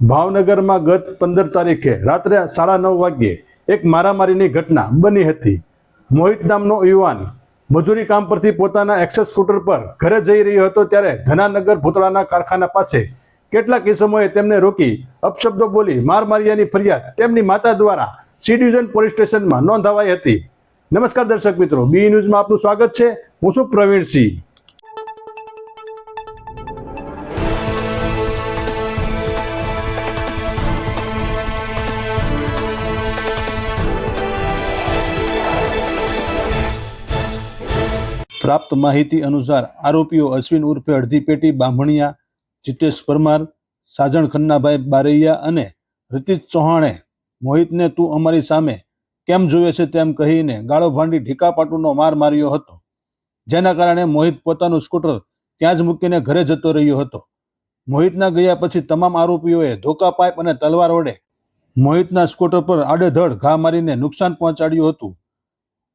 ભાવનગરમાં ગત પંદર તારીખે રાત્રે સાડા નવ વાગ્યે એક મારામારીની ઘટના બની હતી. મોહિત નામનો યુવાન મજૂરી કામ પરથી પોતાના એક્સેસ સ્કૂટર પર ઘરે જઈ રહ્યો હતો ત્યારે ધનાનગર ભૂતળાના કારખાના પાસે કેટલાક કિસ્મોએ તેમને રોકી અપશબ્દો બોલી માર માર્યાની ફરિયાદ તેમની માતા દ્વારા સી ડિવિઝન પોલીસ સ્ટેશનમાં નોંધાવાઈ હતી. નમસ્કાર દર્શક મિત્રો, બી ન્યૂઝમાં આપનું સ્વાગત છે. હું છું પ્રવીણસિંહ. પ્રાપ્ત માહિતી અનુસાર આરોપીઓ અશ્વિન ઉર્ફે અડધી પેટી, બામણિયા, જીતેશ પરમાર, સાજણ ખન્નાભાઈ બારૈયા અને રીતિશ ચૌહાણે, મોહિતને તું અમારી સામે કેમ જોવે છે તેમ કહીને ગાળો ભાંડી ઢીકાપાટુનો માર માર્યો હતો. જેના કારણે મોહિત પોતાનું સ્કૂટર ત્યાં જ મૂકીને ઘરે જતો રહ્યો હતો. મોહિતના ગયા પછી તમામ આરોપીઓએ ધોકા પાઇપ અને તલવાર વડે મોહિતના સ્કૂટર પર આડેધડ ઘા મારીને નુકસાન પહોંચાડ્યું હતું.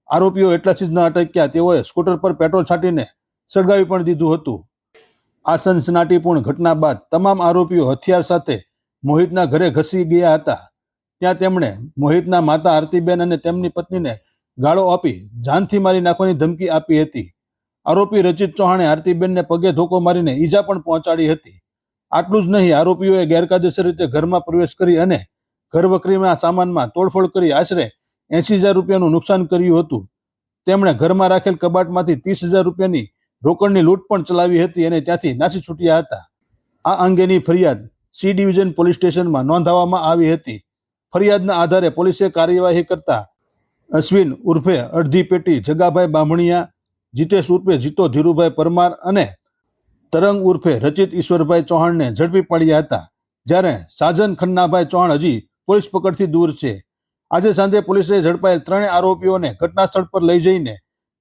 આરોપીઓ એટલા જ ન અટક્યા. તેઓએ સ્કૂટર પર પેટ્રોલ છાંટીને સળગાવી પણ દીધું હતું. આ સનસનાટીપૂર્ણ ઘટના બાદ તમામ આરોપીઓ હથિયાર સાથે મોહિતના ઘરે ઘસી ગયા હતા. ત્યાં તેમણે મોહિતના માતા આરતીબેન અને તેમની પત્નીને ગાળો આપી જાનથી મારી નાખવાની ધમકી આપી હતી. આરોપી રચિત ચૌહાણે આરતીબેનને પગે ધોકો મારીને ઈજા પણ પહોંચાડી હતી. આટલું જ નહીં, આરોપીઓએ ગેરકાયદેસર રીતે ઘરમાં પ્રવેશ કરી અને ઘર વકરીના સામાનમાં તોડફોડ કરી આશરે એસી હજાર રૂપિયાનું નુકસાન કર્યું હતું. તેમણે ઘરમાં રાખેલ કબાટમાંથી ત્રીસ હજાર રૂપિયાની રોકડની લૂંટ પણ ચલાવી હતી અને ત્યાંથી નાસી છૂટ્યા હતા. આ અંગેની ફરિયાદ સી ડિવિઝન પોલીસ સ્ટેશનમાં નોંધાવવામાં આવી હતી. ફરિયાદના આધારે પોલીસે કાર્યવાહી કરતા અશ્વિન ઉર્ફે અડધી પેટી જગાભાઈ બામણિયા, જીતેશ ઉર્ફે જીતો ધીરુભાઈ પરમાર અને તરંગ ઉર્ફે રચિત ઈશ્વરભાઈ ચૌહાણને ઝડપી પાડ્યા હતા. જ્યારે સાજન ખન્નાભાઈ ચૌહાણ હજી પોલીસ પકડથી દૂર છે. આજે સાંજે પોલીસે ઝડપાયેલ ત્રણેય આરોપીઓને ઘટના સ્થળ પર લઈ જઈને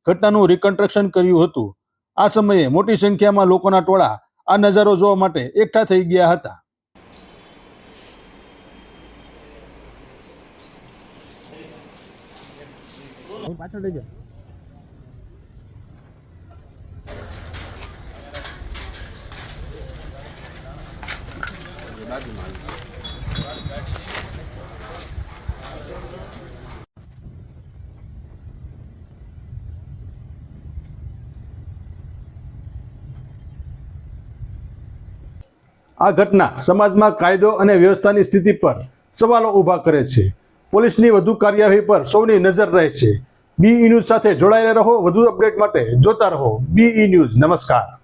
ઘટનાનું રિકન્સ્ટ્રક્શન કર્યું હતું. આ સમયે મોટી સંખ્યામાં લોકોના ટોળા આ નજારો જોવા માટે એકઠા થઈ ગયા હતા. પાછળ લઈ જા આ ઘટના સમાજમાં કાયદો અને વ્યવસ્થાની સ્થિતિ પર સવાલો ઊભા કરે છે. પોલીસની વધુ કાર્યવાહી પર સૌની નજર રહે છે. બી ન્યૂઝ સાથે જોડાયેલા રહો. વધુ અપડેટ માટે જોતા રહો. B news. નમસ્કાર.